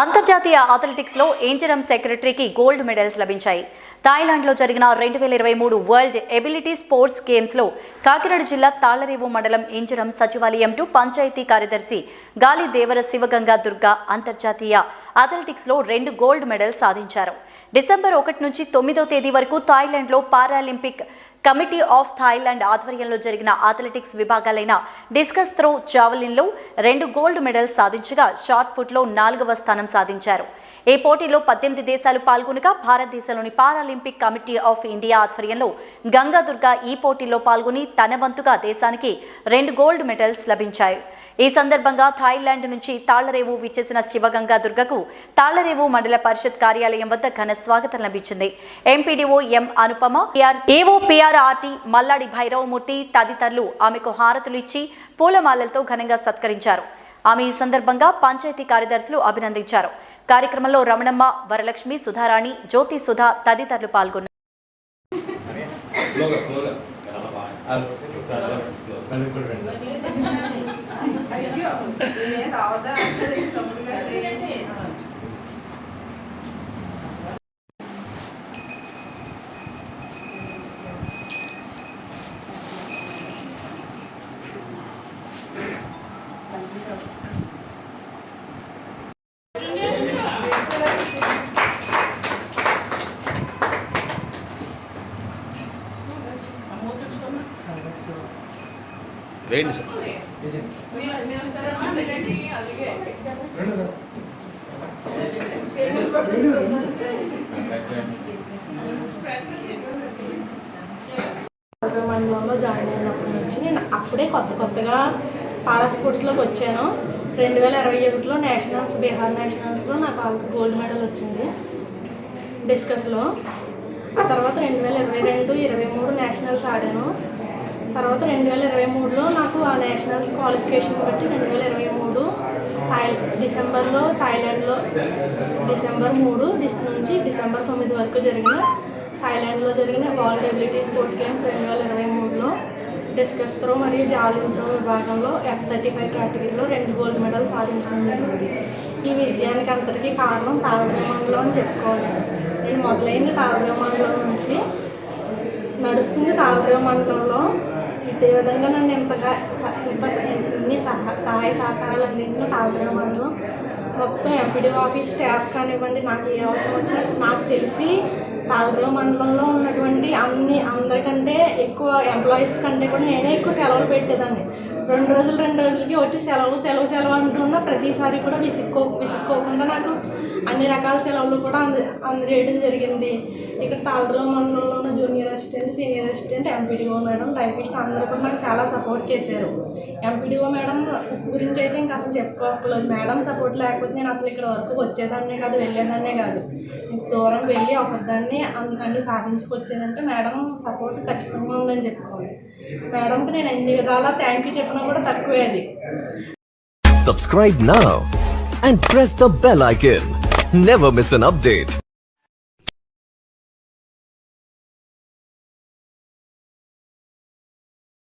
అంతర్జాతీయ అథ్లెటిక్స్లో ఏంజరం సెక్రటరీకి gold medals లభించాయి. థాయిలాండ్లో జరిగిన రెండు వేల ఇరవై మూడు వరల్డ్ ఎబిలిటీ స్పోర్ట్స్ గేమ్స్లో కాకినాడ జిల్లా తాళ్ళరేవు మండలం ఇంజరం సచివాలయం టు పంచాయతీ కార్యదర్శి గాలి దేవర శివగంగా దుర్గా అంతర్జాతీయ అథ్లెటిక్స్లో రెండు గోల్డ్ మెడల్స్ సాధించారు. డిసెంబర్ ఒకటి నుంచి తొమ్మిదో తేదీ వరకు థాయిలాండ్లో పారాలింపిక్ కమిటీ ఆఫ్ థాయిలాండ్ ఆధ్వర్యంలో జరిగిన అథ్లెటిక్స్ విభాగాలైన డిస్కస్ త్రో జావలిన్లో రెండు గోల్డ్ మెడల్స్ సాధించగా షార్ట్ పుట్లో నాలుగవ స్థానం సాధించారు. ఈ పోటీలో పద్దెనిమిది దేశాలు పాల్గొనగా భారతదేశంలోని పారాలింపిక్ కమిటీ ఆఫ్ ఇండియా ఆధ్వర్యంలో గంగాదుర్గ ఈ పోటీలో పాల్గొని తన వంతుగా దేశానికి రెండు గోల్డ్ మెడల్స్ లభించాయి. ఈ సందర్భంగా థాయిలాండ్ నుంచి తాళ్ళరేవు విచ్చేసిన శివగంగా దుర్గకు తాళ్ళరేవు మండల పరిషత్ కార్యాలయం వద్ద ఘన స్వాగతం లభించింది. ఎంపీడీఓ ఎం అనుపమ పిఆర్ ఏవో పిఆర్ఆర్టీ మల్లాడి భైరవమూర్తి తదితరులు ఆమెకు హారతులు ఇచ్చి పూలమాలలతో ఘనంగా సత్కరించారు. ఆమె ఈ సందర్భంగా పంచాయతీ కార్యదర్శులు అభినందించారు. కార్యక్రమంలో రమణమ్మ వరలక్ష్మి సుధారాణి జ్యోతి సుధా తదితరులు పాల్గొన్నారు. అయ్యో వేయండి సార్. మండలంలో జాయిన్ అయినప్పటి నుంచి నేను అప్పుడే కొత్త కొత్తగా పారా స్పోర్ట్స్లోకి వచ్చాను. రెండు వేల ఇరవై ఒకటిలో నేషనల్స్ బీహార్ నేషనల్స్లో నాకు గోల్డ్ మెడల్ వచ్చింది డిస్కస్లో. ఆ తర్వాత రెండు వేల ఇరవై రెండు ఇరవై మూడు నేషనల్స్ ఆడాను. తర్వాత రెండు వేల ఇరవై మూడులో నాకు ఆ నేషనల్స్ క్వాలిఫికేషన్ బట్టి రెండు వేల ఇరవై మూడు థాయ్ డిసెంబర్లో థాయిలాండ్లో డిసెంబర్ మూడు డిస్ నుంచి డిసెంబర్ తొమ్మిది వరకు జరిగిన థాయిలాండ్లో జరిగిన వరల్డ్ ఎబిలిటీ స్పోర్ట్ గేమ్స్ రెండు వేల ఇరవై మూడులో. డిస్కస్ త్రో మరియు జాలిన్ త్రో విభాగంలో ఎఫ్ థర్టీ ఫైవ్ కేటగిరీలో రెండు గోల్డ్ మెడల్ సాధించడం జరిగింది. ఈ విజయానికి అంతటికీ కారణం తాళదేవ మండలం అని చెప్పుకోవాలి. నేను మొదలైంది తాళదేవ మండలం నుంచి నడుస్తుంది తాళరేవు మండలంలో ఇదే విధంగా నన్ను ఎంతగా స- ఇంత ఇన్ని సహా సహాయ సహకారాలు అందించిన తాళరేవు మండలం మొత్తం ఎంపీడీ ఆఫీస్ స్టాఫ్ కానివ్వండి నాకు ఏ అవసరం వచ్చినా నాకు తెలిసి తాళరేవు మండలంలో ఉన్నటువంటి అన్ని కంటే ఎక్కువ ఎంప్లాయీస్ కంటే కూడా నేనే ఎక్కువ సెలవులు పెట్టేదాన్ని. రెండు రోజులు రెండు రోజులకి వచ్చి సెలవు సెలవు సెలవు అంటున్నా ప్రతిసారి కూడా విసుక్కో విసుక్కోకుండా నాకు అన్ని రకాల సెలవులు కూడా అంద అందజేయడం జరిగింది. ఇక్కడ తాళరేవు మండలంలో assistant senior assistant MPDO madam typist అందరూ కూడా నాకు చాలా సపోర్ట్ చేశారు. ఎంపీడీఓ మేడం గురించి అయితే ఇంకా అసలు చెప్పుకోలేదు మేడం సపోర్ట్ లేకపోతే నేను అసలు ఇక్కడ వరకు వచ్చేదాన్నే కాదు వెళ్ళేదాన్నే కాదు. దూరం వెళ్ళి ఒకదాన్ని అన్ని సాధించుకొచ్చానంటే మేడం సపోర్ట్ ఖచ్చితంగా ఉందని చెప్పుకోవాలి. మేడంకి నేను ఎన్ని విధాలా థ్యాంక్ యూ చెప్పినా కూడా తక్కువే అది. Subscribe now and press the bell icon. Never miss an update